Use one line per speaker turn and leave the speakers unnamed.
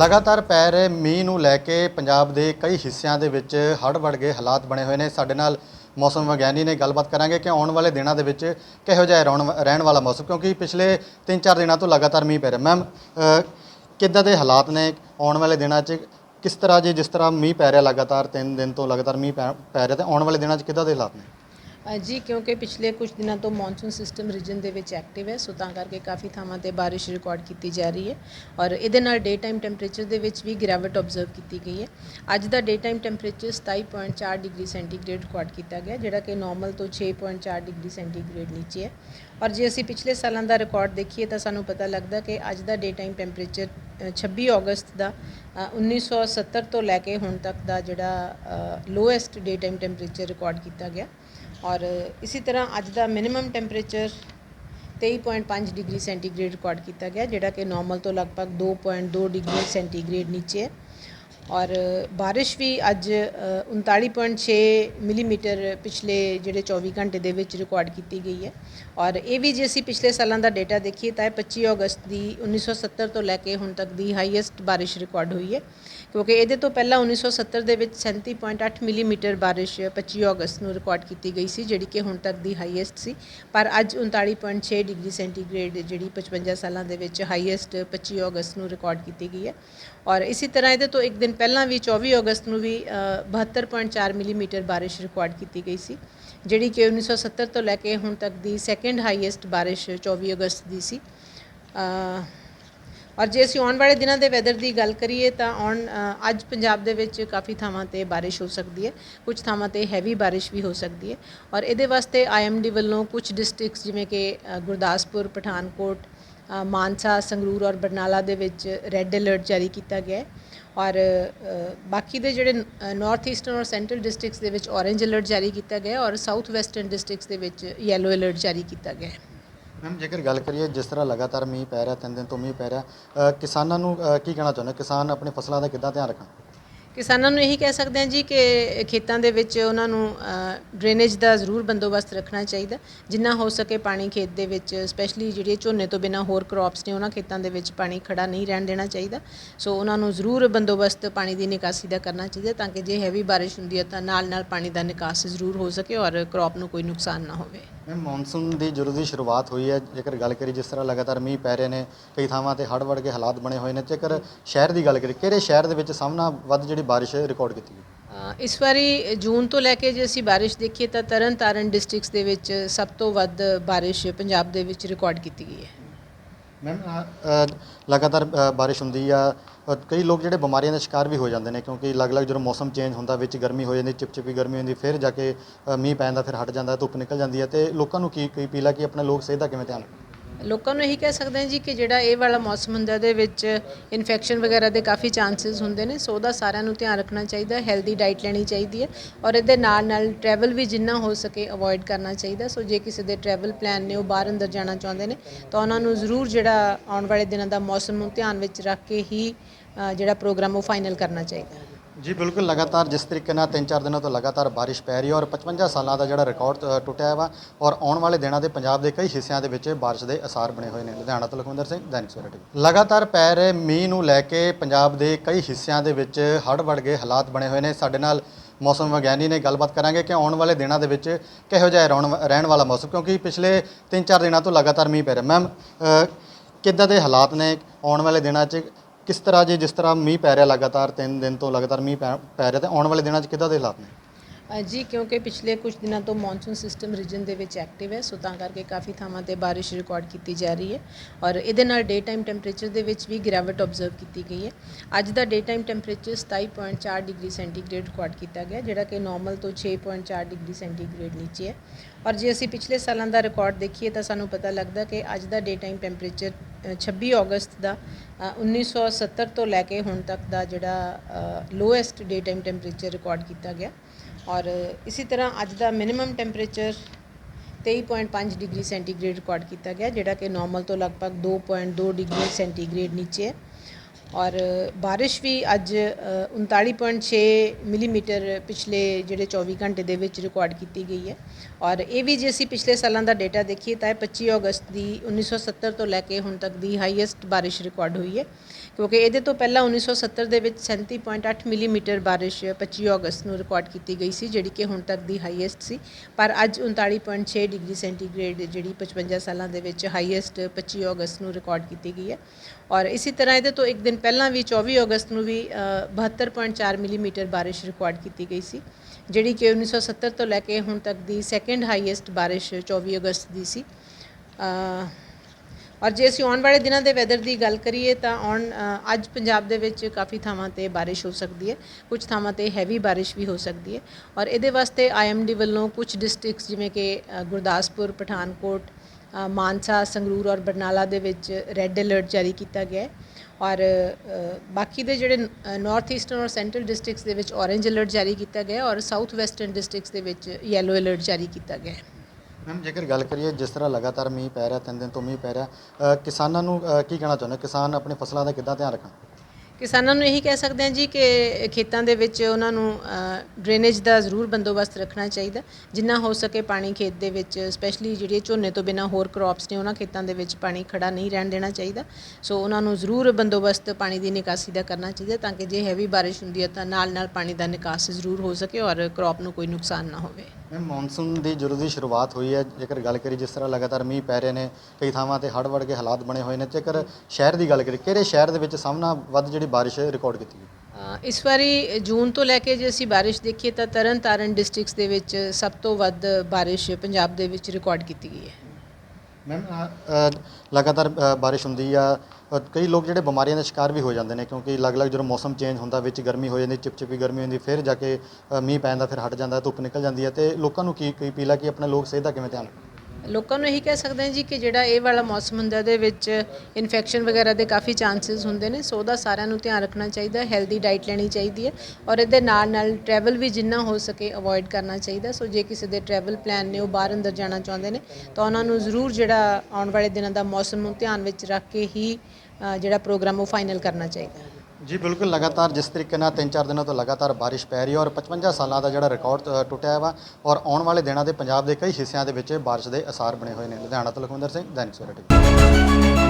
ਲਗਾਤਾਰ ਪੈ ਰਹੇ ਮੀਂਹ ਨੂੰ ਲੈ ਕੇ ਪੰਜਾਬ ਦੇ ਕਈ ਹਿੱਸਿਆਂ ਦੇ ਵਿੱਚ ਹੜ੍ਹ ਵੜ ਗਏ ਹਾਲਾਤ ਬਣੇ ਹੋਏ ਨੇ। ਸਾਡੇ ਨਾਲ ਮੌਸਮ ਵਿਗਿਆਨੀ ਨੇ ਗੱਲਬਾਤ ਕਰਾਂਗੇ ਕਿ ਆਉਣ ਵਾਲੇ ਦਿਨਾਂ ਦੇ ਵਿੱਚ ਕਿਹੋ ਜਿਹਾ ਰਹਿਣ ਰਹਿਣ ਵਾਲਾ ਮੌਸਮ, ਕਿਉਂਕਿ ਪਿਛਲੇ 3-4 ਦਿਨਾਂ ਤੋਂ ਲਗਾਤਾਰ ਮੀਂਹ ਪੈ ਰਿਹਾ। ਮੈਮ ਕਿੱਦਾਂ ਦੇ ਹਾਲਾਤ ਨੇ ਆਉਣ ਵਾਲੇ ਦਿਨਾਂ 'ਚ? ਕਿਸ ਤਰ੍ਹਾਂ ਜੇ ਜਿਸ ਤਰ੍ਹਾਂ ਮੀਂਹ ਪੈ ਰਿਹਾ ਲਗਾਤਾਰ 3 ਦਿਨ ਤੋਂ ਲਗਾਤਾਰ ਮੀਂਹ ਪੈ ਪੈ ਰਿਹਾ, ਤੇ ਆਉਣ ਵਾਲੇ ਦਿਨਾਂ 'ਚ ਕਿੱਦਾਂ ਦੇ ਹਾਲਾਤ ਨੇ?
ਜੀ ਕਿਉਂਕਿ ਪਿਛਲੇ ਕੁਝ ਦਿਨਾਂ ਤੋਂ ਮੌਨਸੂਨ ਸਿਸਟਮ ਰੀਜਨ ਦੇ ਵਿੱਚ ਐਕਟਿਵ ਹੈ ਸੋ ਤਾਂ ਕਰਕੇ ਕਾਫੀ ਥਾਵਾਂ ਤੇ ਬਾਰਿਸ਼ ਰਿਕਾਰਡ ਕੀਤੀ ਜਾ ਰਹੀ ਹੈ ਔਰ ਇਹਦੇ ਨਾਲ ਡੇ ਟਾਈਮ ਟੈਂਪਰੇਚਰ ਦੇ ਵਿੱਚ ਵੀ ਗਿਰਾਵਟ ਆਬਜ਼ਰਵ ਕੀਤੀ ਗਈ ਹੈ। ਅੱਜ ਦਾ day time temperature 27.4 degree centigrade record ਕੀਤਾ ਗਿਆ ਜਿਹੜਾ ਕਿ ਨਾਰਮਲ ਤੋਂ 6.4 ਡਿਗਰੀ ਸੈਂਟੀਗ੍ਰੇਡ ਨੀਚੇ ਹੈ। ਔਰ ਜੇ ਅਸੀਂ ਪਿਛਲੇ ਸਾਲਾਂ ਦਾ ਰਿਕਾਰਡ ਦੇਖੀਏ ਤਾਂ ਸਾਨੂੰ ਪਤਾ ਲੱਗਦਾ ਕਿ ਅੱਜ ਦਾ ਡੇ ਟਾਈਮ ਟੈਂਪਰੇਚਰ 26 ਅਗਸਤ ਦਾ ਅ, 1970 ਤੋਂ ਲੈ ਕੇ ਹੁਣ ਤੱਕ ਦਾ ਜਿਹੜਾ lowest day time temperature record ਕੀਤਾ ਗਿਆ। ਔਰ ਇਸੇ ਤਰ੍ਹਾਂ ਅੱਜ ਦਾ minimum temperature 23.5 degree centigrade record ਕੀਤਾ ਗਿਆ, ਜਿਹੜਾ ਕਿ ਨਾਰਮਲ ਤੋਂ ਲਗਭਗ 2.2 ਡਿਗਰੀ ਸੈਂਟੀਗ੍ਰੇਡ ਨੀਚੇ ਹੈ। ਔਰ ਬਾਰਿਸ਼ ਵੀ ਅੱਜ ਅ, 39.6 ਮਿਲੀਮੀਟਰ ਪਿਛਲੇ ਜਿਹੜੇ 24 ਘੰਟੇ ਦੇ ਵਿੱਚ ਰਿਕਾਰਡ ਕੀਤੀ ਗਈ ਹੈ। ਔਰ ਇਹ ਵੀ ਜੇ ਅਸੀਂ ਪਿਛਲੇ ਸਾਲਾਂ ਦਾ ਡਾਟਾ ਦੇਖੀਏ ਤਾਂ ਇਹ 25 ਅਗਸਤ ਦੀ 1970 ਤੋਂ ਲੈ ਕੇ ਹੁਣ ਤੱਕ ਦੀ ਹਾਈਐਸਟ ਬਾਰਿਸ਼ ਰਿਕਾਰਡ ਹੋਈ ਹੈ। ਕਿਉਂਕਿ ਇਹਦੇ ਤੋਂ ਪਹਿਲਾਂ 1970 ਦੇ ਵਿੱਚ 37.8 ਮਿਲੀਮੀਟਰ ਬਾਰਿਸ਼ 25 ਅਗਸਤ ਨੂੰ ਰਿਕਾਰਡ ਕੀਤੀ ਗਈ ਸੀ ਜਿਹੜੀ ਕਿ ਹੁਣ ਤੱਕ ਦੀ ਹਾਈਐਸਟ ਸੀ। ਪਰ ਅੱਜ 39.6 ਡਿਗਰੀ ਸੈਂਟੀਗ੍ਰੇਡ ਜਿਹੜੀ 55 ਸਾਲਾਂ ਦੇ ਵਿੱਚ ਹਾਈਐਸਟ 25 ਅਗਸਤ ਨੂੰ ਰਿਕਾਰਡ ਕੀਤੀ ਗਈ ਹੈ। ਔਰ ਇਸੇ ਤਰ੍ਹਾਂ ਇਹਦੇ ਤੋਂ ਇੱਕ ਦਿਨ ਪਹਿਲਾਂ ਵੀ 24 ਅਗਸਤ ਨੂੰ ਵੀ ਅ, 72.4 ਮਿਲੀਮੀਟਰ ਬਾਰਿਸ਼ ਰਿਕਾਰਡ ਕੀਤੀ ਗਈ ਸੀ ਜਿਹੜੀ ਕਿ 1970 ਤੋਂ ਲੈ ਕੇ ਹੁਣ ਤੱਕ ਦੀ ਸੈਕੰਡ ਹਾਈਐਸਟ ਬਾਰਿਸ਼ 24 ਅਗਸਤ ਦੀ ਸੀ। ਔਰ ਜੇ ਅਸੀਂ ਆਉਣ ਵਾਲੇ ਦਿਨਾਂ ਦੇ ਵੈਦਰ ਦੀ ਗੱਲ ਕਰੀਏ ਤਾਂ ਆਉਣ ਅੱਜ ਪੰਜਾਬ ਦੇ ਵਿੱਚ ਕਾਫੀ ਥਾਵਾਂ ਤੇ ਬਾਰਿਸ਼ ਹੋ ਸਕਦੀ ਹੈ ਕੁਝ ਥਾਵਾਂ ਤੇ ਹੈਵੀ ਬਾਰਿਸ਼ ਵੀ ਹੋ ਸਕਦੀ ਹੈ ਔਰ ਇਹਦੇ ਵਾਸਤੇ ਆਈਐਮਡੀ ਵੱਲੋਂ ਕੁਝ ਡਿਸਟ੍ਰਿਕਟਸ ਜਿਵੇਂ ਕਿ ਗੁਰਦਾਸਪੁਰ ਪਠਾਨਕੋਟ ਮਾਨਸਾ ਸੰਗਰੂਰ ਔਰ ਬਰਨਾਲਾ ਦੇ ਵਿੱਚ ਰੈੱਡ ਅਲਰਟ ਜਾਰੀ ਕੀਤਾ ਗਿਆ ਹੈ। ਔਰ ਬਾਕੀ ਦੇ ਜਿਹੜੇ ਨਾਰਥ ਈਸਟਰਨ ਔਰ ਸੈਂਟਰਲ ਡਿਸਟ੍ਰਿਕਟਸ ਦੇ ਵਿੱਚ ਔਰੇਂਜ ਅਲਰਟ ਜਾਰੀ ਕੀਤਾ ਗਿਆ ਔਰ ਸਾਊਥ ਵੈਸਟਰਨ ਡਿਸਟ੍ਰਿਕਟਸ ਦੇ ਵਿੱਚ ਯੈਲੋ ਅਲਰਟ ਜਾਰੀ ਕੀਤਾ ਗਿਆ ਹੈ।
ਮੈਮ ਜੇਕਰ ਗੱਲ ਕਰੀਏ ਜਿਸ ਤਰ੍ਹਾਂ ਲਗਾਤਾਰ ਮੀਂਹ ਪੈ ਰਿਹਾ, ਤਿੰਨ ਦਿਨ ਤੋਂ ਮੀਂਹ ਪੈ ਰਿਹਾ ਕਿਸਾਨਾਂ ਨੂੰ ਕੀ ਕਹਿਣਾ ਚਾਹੁੰਦੇ ਕਿਸਾਨ ਆਪਣੀ ਫਸਲਾਂ ਦਾ ਕਿੱਦਾਂ ਧਿਆਨ ਰੱਖਣ?
ਕਿਸਾਨਾਂ ਨੂੰ ਇਹੀ ਕਹਿ ਸਕਦੇ ਹਾਂ ਜੀ ਕਿ ਖੇਤਾਂ ਦੇ ਵਿੱਚ ਉਹਨਾਂ ਨੂੰ ਡਰੇਨੇਜ ਦਾ ਜ਼ਰੂਰ ਬੰਦੋਬਸਤ ਰੱਖਣਾ ਚਾਹੀਦਾ, ਜਿੰਨਾ ਹੋ ਸਕੇ ਪਾਣੀ ਖੇਤ ਦੇ ਵਿੱਚ ਸਪੈਸ਼ਲੀ ਜਿਹੜੇ ਝੋਨੇ ਤੋਂ ਬਿਨਾ ਹੋਰ ਕ੍ਰੌਪਸ ਨੇ, ਉਹਨਾਂ ਖੇਤਾਂ ਦੇ ਵਿੱਚ ਪਾਣੀ ਖੜਾ ਨਹੀਂ ਰਹਿਣ ਦੇਣਾ ਚਾਹੀਦਾ। ਸੋ ਉਹਨਾਂ ਨੂੰ ਜ਼ਰੂਰ ਬੰਦੋਬਸਤ ਪਾਣੀ ਦੀ ਨਿਕਾਸੀ ਦਾ ਕਰਨਾ ਚਾਹੀਦਾ ਤਾਂ ਕਿ ਜੇ ਹੈਵੀ ਬਾਰਿਸ਼ ਹੁੰਦੀ ਹੈ ਤਾਂ ਨਾਲ ਨਾਲ ਪਾਣੀ ਦਾ ਨਿਕਾਸ ਜ਼ਰੂਰ ਹੋ ਸਕੇ ਔਰ ਕ੍ਰੌਪ ਨੂੰ ਕੋਈ ਨੁਕਸਾਨ ਨਾ ਹੋਵੇ।
ਮੈਂ ਮੌਨਸੂਨ ਦੀ ਜਦੋਂ ਦੀ ਸ਼ੁਰੂਆਤ ਹੋਈ ਹੈ। ਜੇਕਰ ਗੱਲ ਕਰੀ ਜਿਸ ਤਰ੍ਹਾਂ ਲਗਾਤਾਰ ਮੀਂਹ ਪੈ ਰਹੇ ਨੇ ਕਈ ਥਾਵਾਂ ਤੇ ਹੜ੍ਹ ਵੜ ਕੇ ਹਾਲਾਤ ਬਣੇ ਹੋਏ ਨੇ। ਜੇਕਰ ਸ਼ਹਿਰ ਦੀ ਗੱਲ ਕਰੀ ਕਿਹੜੇ ਸ਼ਹਿਰ ਦੇ ਵਿੱਚ ਸਭ ਨਾਲ ਵੱਧ ਜਿਹੜੀ ਬਾਰਿਸ਼ ਰਿਕਾਰਡ ਕੀਤੀ ਗਈ?
ਅ, ਇਸ ਵਾਰੀ ਜੂਨ ਤੋਂ ਲੈ ਕੇ ਜੇ ਅਸੀਂ ਬਾਰਿਸ਼ ਦੇਖੀਏ ਤਾਂ ਤਰਨ ਤਾਰਨ ਡਿਸਟ੍ਰਿਕਟਸ ਦੇ ਵਿੱਚ ਸਭ ਤੋਂ ਵੱਧ ਬਾਰਿਸ਼ ਪੰਜਾਬ ਦੇ ਵਿੱਚ ਰਿਕਾਰਡ ਕੀਤੀ ਗਈ ਹੈ।
ਮੈਮ ਲਗਾਤਾਰ ਅ, ਬਾਰਿਸ਼ ਹੁੰਦੀ ਆ ਅ, ਕਈ ਲੋਕ ਜਿਹੜੇ ਬਿਮਾਰੀਆਂ ਦੇ ਸ਼ਿਕਾਰ ਵੀ ਹੋ ਜਾਂਦੇ ਨੇ ਕਿਉਂਕਿ ਅਲੱਗ-ਅਲੱਗ ਜਦੋਂ ਮੌਸਮ ਚੇਂਜ ਹੁੰਦਾ ਵਿੱਚ ਗਰਮੀ ਹੋ ਜਾਂਦੀ ਚਿਪਚਿਪੀ ਗਰਮੀ ਹੁੰਦੀ ਫਿਰ ਜਾ ਕੇ ਅ, ਮੀਂਹ ਪੈਂਦਾ ਫਿਰ ਹਟ ਜਾਂਦਾ ਧੁੱਪ ਨਿਕਲ ਜਾਂਦੀ ਹੈ ਤੇ ਲੋਕਾਂ ਨੂੰ ਕੀ ਕੀ ਪੀਲਾ ਕਿ ਆਪਣੇ ਲੋਕ ਸਿਹਤ ਦਾ ਕਿਵੇਂ ਧਿਆਨ ਰੱਖਣ?
ਲੋਕਾਂ ਨੂੰ ਇਹੀ ਕਹਿ ਸਕਦੇ ਹਾਂ ਜੀ ਕਿ ਜਿਹੜਾ ਇਹ ਵਾਲਾ ਮੌਸਮ ਹੁੰਦਾ ਇਹਦੇ ਵਿੱਚ ਇਨਫੈਕਸ਼ਨ ਵਗੈਰਾ ਦੇ ਕਾਫੀ ਚਾਂਸਸ ਹੁੰਦੇ ਨੇ, ਸੋ ਉਹਦਾ ਸਾਰਿਆਂ ਨੂੰ ਧਿਆਨ ਰੱਖਣਾ ਚਾਹੀਦਾ ਹੈਲਦੀ ਡਾਈਟ ਲੈਣੀ ਚਾਹੀਦੀ ਹੈ ਔਰ ਇਹਦੇ ਨਾਲ ਨਾਲ ਟਰੈਵਲ ਵੀ ਜਿੰਨਾ ਹੋ ਸਕੇ ਅਵੋਇਡ ਕਰਨਾ ਚਾਹੀਦਾ, ਸੋ ਜੇ ਕਿਸੇ ਦੇ ਟਰੈਵਲ ਪਲਾਨ ਨੇ, ਉਹ ਬਾਹਰ ਅੰਦਰ ਜਾਣਾ ਚਾਹੁੰਦੇ ਨੇ, ਤਾਂ ਉਹਨਾਂ ਨੂੰ ਜ਼ਰੂਰ ਜਿਹੜਾ ਆਉਣ ਵਾਲੇ ਦਿਨਾਂ ਦਾ ਮੌਸਮ ਨੂੰ ਧਿਆਨ ਵਿੱਚ ਰੱਖ ਕੇ ਹੀ ਜਿਹੜਾ ਪ੍ਰੋਗਰਾਮ ਉਹ ਫਾਈਨਲ ਕਰਨਾ ਚਾਹੀਦਾ।
ਜੀ ਬਿਲਕੁਲ ਲਗਾਤਾਰ ਜਿਸ ਤਰੀਕੇ ਨਾਲ 3-4 ਦਿਨਾਂ ਤੋਂ ਲਗਾਤਾਰ ਬਾਰਿਸ਼ ਪੈ ਰਹੀ ਹੈ ਔਰ 55 ਸਾਲਾਂ ਦਾ ਜਿਹੜਾ ਰਿਕਾਰਡ ਅ, ਟੁੱਟਿਆ ਵਾ ਔਰ ਆਉਣ ਵਾਲੇ ਦਿਨਾਂ ਦੇ ਪੰਜਾਬ ਦੇ ਕਈ ਹਿੱਸਿਆਂ ਦੇ ਵਿੱਚ ਬਾਰਿਸ਼ ਦੇ ਅਸਾਰ ਬਣੇ ਹੋਏ ਨੇ। ਲੁਧਿਆਣਾ ਤੋਂ ਲਖਵਿੰਦਰ ਸਿੰਘ ਦੈਨਿਕ ਸਵੇਰਾ ਟੀਵੀ। ਲਗਾਤਾਰ ਪੈ ਰਹੇ ਮੀਂਹ ਨੂੰ ਲੈ ਕੇ ਪੰਜਾਬ ਦੇ ਕਈ ਹਿੱਸਿਆਂ ਦੇ ਵਿੱਚ ਹੜ੍ਹ ਵੜ ਗਏ ਹਾਲਾਤ ਬਣੇ ਹੋਏ ਨੇ। ਸਾਡੇ ਨਾਲ ਮੌਸਮ ਵਿਗਿਆਨੀ ਨੇ ਗੱਲਬਾਤ ਕਰਾਂਗੇ ਕਿ ਆਉਣ ਵਾਲੇ ਦਿਨਾਂ ਦੇ ਵਿੱਚ ਕਿਹੋ ਜਿਹਾ ਰਹਿਣ ਰਹਿਣ ਵਾਲਾ ਮੌਸਮ ਕਿਉਂਕਿ ਪਿਛਲੇ 3-4 ਦਿਨਾਂ ਤੋਂ ਲਗਾਤਾਰ ਮੀਂਹ ਪੈ ਰਿਹਾ। ਮੈਮ ਕਿੱਦਾਂ ਦੇ ਹਾਲਾਤ ਨੇ ਆਉਣ ਵਾਲੇ ਦਿਨਾਂ 'ਚ? ਕਿਸ ਤਰ੍ਹਾਂ ਜੇ ਜਿਸ ਤਰ੍ਹਾਂ ਮੀਂਹ ਪੈ ਰਿਹਾ ਲਗਾਤਾਰ 3 ਦਿਨ ਤੋਂ ਲਗਾਤਾਰ ਮੀਂਹ ਪੈ ਪੈ ਰਿਹਾ ਤੇ ਆਉਣ ਵਾਲੇ ਦਿਨਾਂ 'ਚ ਕਿੱਦਾਂ ਦੇ ਹਾਲਾਤ ਨੇ?
ਜੀ ਕਿਉਂਕਿ ਪਿਛਲੇ ਕੁਝ ਦਿਨਾਂ ਤੋਂ ਮੌਨਸੂਨ ਸਿਸਟਮ ਰੀਜਨ ਦੇ ਵਿੱਚ ਐਕਟਿਵ ਹੈ ਸੋ ਤਾਂ ਕਰਕੇ ਕਾਫੀ ਥਾਵਾਂ ਤੇ ਬਾਰਿਸ਼ ਰਿਕਾਰਡ ਕੀਤੀ ਜਾ ਰਹੀ ਹੈ ਔਰ ਇਹਦੇ ਨਾਲ ਡੇ ਟਾਈਮ ਟੈਂਪਰੇਚਰ ਦੇ ਵਿੱਚ ਵੀ ਗਿਰਾਵਟ ਆਬਜ਼ਰਵ ਕੀਤੀ ਗਈ ਹੈ। ਅੱਜ ਦਾ day time temperature 27.4 degree centigrade record ਕੀਤਾ ਗਿਆ ਜਿਹੜਾ ਕਿ ਨਾਰਮਲ ਤੋਂ 6.4 ਡਿਗਰੀ ਸੈਂਟੀਗ੍ਰੇਡ ਨੀਚੇ ਹੈ। ਔਰ ਜੇ ਅਸੀਂ ਪਿਛਲੇ ਸਾਲਾਂ ਦਾ ਰਿਕਾਰਡ ਦੇਖੀਏ ਤਾਂ ਸਾਨੂੰ ਪਤਾ ਲੱਗਦਾ ਕਿ ਅੱਜ ਦਾ ਡੇ ਟਾਈਮ ਟੈਂਪਰੇਚਰ 26 ਅਗਸਤ ਦਾ ਅ, 1970 ਤੋਂ ਲੈ ਕੇ ਹੁਣ ਤੱਕ ਦਾ ਜਿਹੜਾ lowest day time temperature record ਕੀਤਾ ਗਿਆ। ਔਰ ਇਸੇ ਤਰ੍ਹਾਂ ਅੱਜ ਦਾ minimum temperature 23.5 degree centigrade record ਕੀਤਾ ਗਿਆ, ਜਿਹੜਾ ਕਿ ਨਾਰਮਲ ਤੋਂ ਲਗਭਗ 2.2 ਡਿਗਰੀ ਸੈਂਟੀਗ੍ਰੇਡ ਨੀਚੇ ਹੈ ਔਰ ਬਾਰਿਸ਼ ਵੀ ਅੱਜ ਅ, 39.6 ਮਿਲੀਮੀਟਰ ਪਿਛਲੇ ਜਿਹੜੇ 24 ਘੰਟੇ ਦੇ ਵਿੱਚ ਰਿਕਾਰਡ ਕੀਤੀ ਗਈ ਹੈ। ਔਰ ਇਹ ਵੀ ਜੇ ਅਸੀਂ ਪਿਛਲੇ ਸਾਲਾਂ ਦਾ ਡਾਟਾ ਦੇਖੀਏ ਤਾਂ ਇਹ 25 ਅਗਸਤ ਦੀ 1970 ਤੋਂ ਲੈ ਕੇ ਹੁਣ ਤੱਕ ਦੀ ਹਾਈਐਸਟ ਬਾਰਿਸ਼ ਰਿਕਾਰਡ ਹੋਈ ਹੈ। ਕਿਉਂਕਿ ਇਹਦੇ ਤੋਂ ਪਹਿਲਾਂ 1970 ਦੇ ਵਿੱਚ 37.8 ਮਿਲੀਮੀਟਰ ਬਾਰਿਸ਼ 25 ਅਗਸਤ ਨੂੰ ਰਿਕਾਰਡ ਕੀਤੀ ਗਈ ਸੀ ਜਿਹੜੀ ਕਿ ਹੁਣ ਤੱਕ ਦੀ ਹਾਈਐਸਟ ਸੀ। ਪਰ ਅੱਜ 39.6 ਡਿਗਰੀ ਸੈਂਟੀਗ੍ਰੇਡ ਜਿਹੜੀ 55 ਸਾਲਾਂ ਦੇ ਵਿੱਚ ਹਾਈਐਸਟ 25 ਅਗਸਤ ਨੂੰ ਰਿਕਾਰਡ ਕੀਤੀ ਗਈ ਹੈ। ਔਰ ਇਸੇ ਤਰ੍ਹਾਂ ਇਹਦੇ ਤੋਂ ਇੱਕ ਦਿਨ ਪਹਿਲਾਂ ਵੀ 24 ਅਗਸਤ ਨੂੰ ਵੀ ਅ, 72.4 ਮਿਲੀਮੀਟਰ ਬਾਰਿਸ਼ ਰਿਕਾਰਡ ਕੀਤੀ ਗਈ ਸੀ ਜਿਹੜੀ ਕਿ 1970 ਤੋਂ ਲੈ ਕੇ ਹੁਣ ਤੱਕ ਦੀ ਸੈਕੰਡ ਹਾਈਐਸਟ ਬਾਰਿਸ਼ 24 ਅਗਸਤ ਦੀ ਸੀ। ਔਰ ਜੇ ਅਸੀਂ ਆਉਣ ਵਾਲੇ ਦਿਨਾਂ ਦੇ ਵੈਦਰ ਦੀ ਗੱਲ ਕਰੀਏ ਤਾਂ ਆਉਣ ਅੱਜ ਪੰਜਾਬ ਦੇ ਵਿੱਚ ਕਾਫੀ ਥਾਵਾਂ ਤੇ ਬਾਰਿਸ਼ ਹੋ ਸਕਦੀ ਹੈ ਕੁਝ ਥਾਵਾਂ ਤੇ ਹੈਵੀ ਬਾਰਿਸ਼ ਵੀ ਹੋ ਸਕਦੀ ਹੈ। ਔਰ ਇਹਦੇ ਵਾਸਤੇ ਆਈਐਮਡੀ ਵੱਲੋਂ ਕੁਝ ਡਿਸਟ੍ਰਿਕਟਸ ਜਿਵੇਂ ਕਿ ਗੁਰਦਾਸਪੁਰ ਪਠਾਨਕੋਟ ਮਾਨਸਾ ਸੰਗਰੂਰ ਔਰ ਬਰਨਾਲਾ ਦੇ ਵਿੱਚ ਰੈੱਡ ਅਲਰਟ ਜਾਰੀ ਕੀਤਾ ਗਿਆ ਹੈ। ਔਰ ਬਾਕੀ ਦੇ ਜਿਹੜੇ ਨਾਰਥ ਈਸਟਰਨ ਔਰ ਸੈਂਟਰਲ ਡਿਸਟ੍ਰਿਕਟਸ ਦੇ ਵਿੱਚ ਔਰੇਂਜ ਅਲਰਟ ਜਾਰੀ ਕੀਤਾ ਗਿਆ ਔਰ ਸਾਊਥ ਵੈਸਟਰਨ ਡਿਸਟ੍ਰਿਕਟਸ ਦੇ ਵਿੱਚ ਯੈਲੋ ਅਲਰਟ ਜਾਰੀ ਕੀਤਾ ਗਿਆ ਹੈ।
ਮੈਮ ਜੇਕਰ ਗੱਲ ਕਰੀਏ ਜਿਸ ਤਰ੍ਹਾਂ ਲਗਾਤਾਰ ਮੀਂਹ ਪੈ ਰਿਹਾ, ਤਿੰਨ ਦਿਨ ਤੋਂ ਮੀਂਹ ਪੈ ਰਿਹਾ ਕਿਸਾਨਾਂ ਨੂੰ ਕੀ ਕਹਿਣਾ ਚਾਹੁੰਦੇ ਕਿਸਾਨ ਆਪਣੇ ਫਸਲਾਂ ਦਾ ਕਿੱਦਾਂ ਧਿਆਨ ਰੱਖਣ?
ਕਿਸਾਨਾਂ ਨੂੰ ਇਹੀ ਕਹਿ ਸਕਦੇ ਹਾਂ ਜੀ ਕਿ ਖੇਤਾਂ ਦੇ ਵਿੱਚ ਉਹਨਾਂ ਨੂੰ ਡਰੇਨੇਜ ਦਾ ਜ਼ਰੂਰ ਬੰਦੋਬਸਤ ਰੱਖਣਾ ਚਾਹੀਦਾ, ਜਿੰਨਾ ਹੋ ਸਕੇ ਪਾਣੀ ਖੇਤ ਦੇ ਵਿੱਚ ਸਪੈਸ਼ਲੀ ਜਿਹੜੇ ਝੋਨੇ ਤੋਂ ਬਿਨਾ ਹੋਰ ਕ੍ਰੌਪਸ ਨੇ, ਉਹਨਾਂ ਖੇਤਾਂ ਦੇ ਵਿੱਚ ਪਾਣੀ ਖੜਾ ਨਹੀਂ ਰਹਿਣ ਦੇਣਾ ਚਾਹੀਦਾ। ਸੋ ਉਹਨਾਂ ਨੂੰ ਜ਼ਰੂਰ ਬੰਦੋਬਸਤ ਪਾਣੀ ਦੀ ਨਿਕਾਸੀ ਦਾ ਕਰਨਾ ਚਾਹੀਦਾ ਤਾਂ ਕਿ ਜੇ ਹੈਵੀ ਬਾਰਿਸ਼ ਹੁੰਦੀ ਹੈ ਤਾਂ ਨਾਲ ਨਾਲ ਪਾਣੀ ਦਾ ਨਿਕਾਸ ਜ਼ਰੂਰ ਹੋ ਸਕੇ ਔਰ ਕ੍ਰੌਪ ਨੂੰ ਕੋਈ ਨੁਕਸਾਨ ਨਾ ਹੋਵੇ।
ਮੈਮ ਮੌਨਸੂਨ ਦੀ ਜਦੋਂ ਦੀ ਸ਼ੁਰੂਆਤ ਹੋਈ ਹੈ। ਜੇਕਰ ਗੱਲ ਕਰੀ ਜਿਸ ਤਰ੍ਹਾਂ ਲਗਾਤਾਰ ਮੀਂਹ ਪੈ ਰਹੇ ਨੇ, ਕਈ ਥਾਵਾਂ ਤੇ ਹੜ੍ਹ ਵੜ ਕੇ ਹਾਲਾਤ ਬਣੇ ਹੋਏ ਨੇ। ਜੇਕਰ ਸ਼ਹਿਰ ਦੀ ਗੱਲ ਕਰੀ ਕਿਹੜੇ ਸ਼ਹਿਰ ਦੇ ਵਿੱਚ ਸਭ ਨਾਲ ਵੱਧ ਜਿਹੜੀ ਬਾਰਿਸ਼ ਰਿਕਾਰਡ ਕੀਤੀ ਗਈ?
ਇਸ ਵਾਰੀ ਜੂਨ ਤੋਂ ਲੈ ਕੇ ਜੇ ਅਸੀਂ ਬਾਰਿਸ਼ ਦੇਖੀਏ, ਤਾਂ ਤਰਨਤਾਰਨ ਡਿਸਟ੍ਰਿਕਟਸ ਦੇ ਵਿੱਚ ਸਭ ਤੋਂ ਵੱਧ ਬਾਰਿਸ਼ ਪੰਜਾਬ ਦੇ ਵਿੱਚ ਰਿਕਾਰਡ ਕੀਤੀ ਗਈ ਹੈ।
ਮੈਮ ਲਗਾਤਾਰ ਬਾਰਿਸ਼ ਹੁੰਦੀ ਆ ਅ, ਕਈ ਲੋਕ ਜਿਹੜੇ ਬਿਮਾਰੀਆਂ ਦਾ ਸ਼ਿਕਾਰ ਵੀ ਹੋ ਜਾਂਦੇ ਨੇ ਕਿਉਂਕਿ ਅਲੱਗ-ਅਲੱਗ ਜਦੋਂ ਮੌਸਮ ਚੇਂਜ ਹੁੰਦਾ ਵਿੱਚ ਗਰਮੀ ਹੋ ਜਾਂਦੀ ਚਿਪਚਿਪੀ ਗਰਮੀ ਹੁੰਦੀ ਫਿਰ ਜਾ ਕੇ ਅ, ਮੀਂਹ ਪੈਂਦਾ ਫਿਰ ਹਟ ਜਾਂਦਾ ਧੁੱਪ ਨਿਕਲ ਜਾਂਦੀ ਹੈ ਤੇ ਲੋਕਾਂ ਨੂੰ ਕੀ ਕੀ ਆ ਕਿ ਆਪਣੇ ਲੋਕ ਸਿਹਤ ਦਾ ਕਿਵੇਂ ਧਿਆਨ ਰੱਖਣ?
ਲੋਕਾਂ ਨੂੰ ਇਹੀ ਕਹਿ ਸਕਦੇ ਹਾਂ ਜੀ ਕਿ ਜਿਹੜਾ ਇਹ ਵਾਲਾ ਮੌਸਮ ਹੁੰਦਾ ਇਹਦੇ ਵਿੱਚ ਇਨਫੈਕਸ਼ਨ ਵਗੈਰਾ ਦੇ ਕਾਫੀ ਚਾਂਸਸ ਹੁੰਦੇ ਨੇ, ਸੋ ਉਹਦਾ ਸਾਰਿਆਂ ਨੂੰ ਧਿਆਨ ਰੱਖਣਾ ਚਾਹੀਦਾ ਹੈਲਦੀ ਡਾਈਟ ਲੈਣੀ ਚਾਹੀਦੀ ਹੈ ਔਰ ਇਹਦੇ ਨਾਲ ਨਾਲ ਟਰੈਵਲ ਵੀ ਜਿੰਨਾ ਹੋ ਸਕੇ ਅਵੋਇਡ ਕਰਨਾ ਚਾਹੀਦਾ, ਸੋ ਜੇ ਕਿਸੇ ਦੇ ਟਰੈਵਲ ਪਲਾਨ ਨੇ, ਉਹ ਬਾਹਰ ਅੰਦਰ ਜਾਣਾ ਚਾਹੁੰਦੇ ਨੇ, ਤਾਂ ਉਹਨਾਂ ਨੂੰ ਜ਼ਰੂਰ ਜਿਹੜਾ ਆਉਣ ਵਾਲੇ ਦਿਨਾਂ ਦਾ ਮੌਸਮ ਨੂੰ ਧਿਆਨ ਵਿੱਚ ਰੱਖ ਕੇ ਹੀ ਜਿਹੜਾ ਪ੍ਰੋਗਰਾਮ ਉਹ ਫਾਈਨਲ ਕਰਨਾ ਚਾਹੀਦਾ।
ਜੀ ਬਿਲਕੁਲ ਲਗਾਤਾਰ ਜਿਸ ਤਰੀਕੇ ਨਾਲ 3-4 ਦਿਨਾਂ ਤੋਂ ਲਗਾਤਾਰ ਬਾਰਿਸ਼ ਪੈ ਰਹੀ ਹੈ ਔਰ 55 ਸਾਲਾਂ ਦਾ ਜਿਹੜਾ ਰਿਕਾਰਡ ਅ, ਟੁੱਟਿਆ ਵਾ ਔਰ ਆਉਣ ਵਾਲੇ ਦਿਨਾਂ ਦੇ ਪੰਜਾਬ ਦੇ ਕਈ ਹਿੱਸਿਆਂ ਦੇ ਵਿੱਚ ਬਾਰਿਸ਼ ਦੇ ਅਸਾਰ ਬਣੇ ਹੋਏ ਨੇ। ਲੁਧਿਆਣਾ ਤੋਂ ਲਖਵਿੰਦਰ ਸਿੰਘ ਦੈਨਿਕ ਸਵੇਰਾ ਟੀਵੀ।